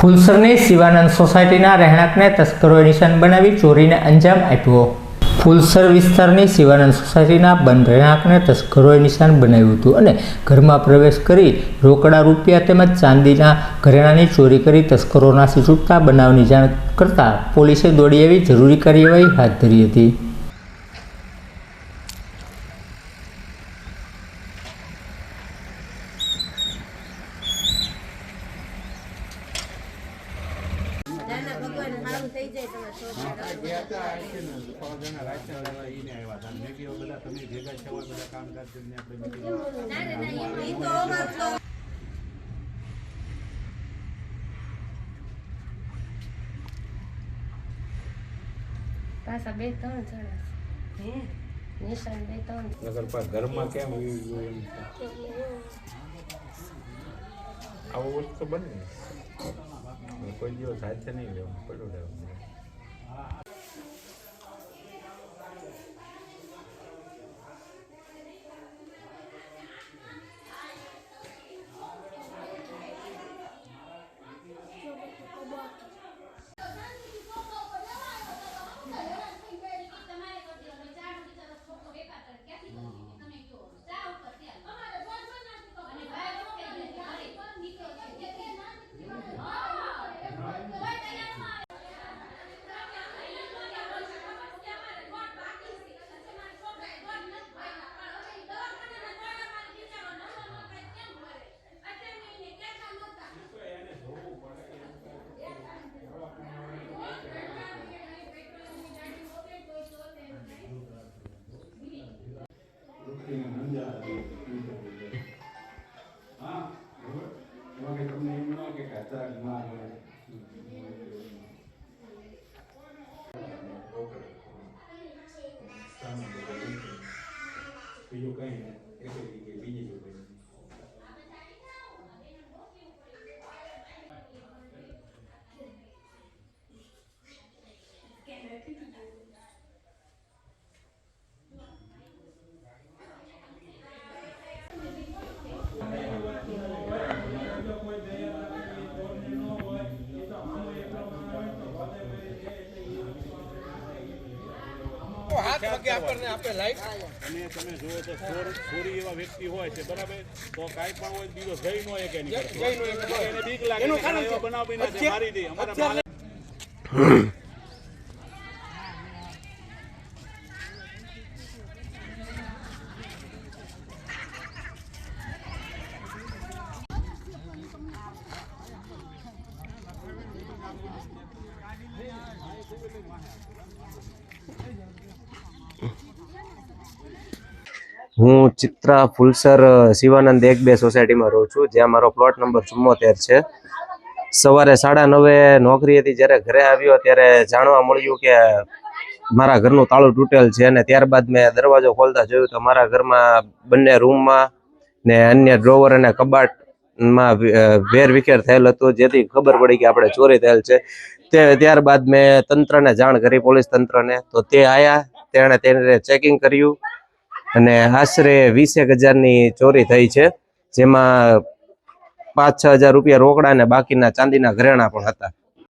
ફુલસરની શિવાનંદ સોસાયટીના રહેણાંકને તસ્કરોએ નિશાન બનાવી ચોરીને અંજામ આપ્યો. ફુલસર વિસ્તારની શિવાનંદ સોસાયટીના બંધ રહેણાંકને તસ્કરોએ નિશાન બનાવ્યું હતું અને ઘરમાં પ્રવેશ કરી રોકડા રૂપિયા તેમજ ચાંદીના ઘરેણાની ચોરી કરી તસ્કરો નાસી બનાવની જાણ કરતાં પોલીસે દોડી આવી જરૂરી કાર્યવાહી હાથ ધરી હતી. ભગવાન થઈ જાય તમારા છોકરા ના રે ના ઈ તો અમારું તો પાછા બે ત્રણ જણા નિશાન બે ત્રણ ઘરમાં કેમ એમ આવું વસ્તુ બને. કોઈ દિવસ હાથે નહીં લેવું પડું રહેવું. બીજું કઈ અને તમે જુઓ તો ચોરી એવા વ્યક્તિ હોય છે બરાબર? તો કાંઈ પણ હોય દિવસ જઈ નો એક એને બીક લાગે બનાવ મારી દે અમારા માલ હું ચિત્રા ફુલસર, શિવાનંદ એક બે સોસાયટીમાં રહું છું, જ્યાં મારો પ્લોટ નંબર ચુમ્મોતેર છે. સવારે સાડા નવે નોકરી હતી, જ્યારે ઘરે આવ્યો, ત્યારે જાણવા મળ્યું કે મારા ઘરનું તાળું તૂટેલ છે અને ત્યારબાદ મેં દરવાજો ખોલતા જોયું તો મારા ઘરમાં બંને રૂમમાં ને અન્ય ડ્રોવર અને કબાટમાં વેરવિખેર વેર વિખેર થયેલ હતું, જેથી ખબર પડી કે આપણે ચોરી થયેલ છે. તે ત્યારબાદ મેં તંત્રને જાણ કરી, પોલીસ તંત્રને. તો તે આવ્યા તેણે તેને ચેકિંગ કર્યું. અને આશરે વીસેક હજારની ચોરી થઈ છે, જેમાં પાંચ છ હજાર રૂપિયા રોકડા અને બાકીના ચાંદીના ઘરેણા પણ હતા.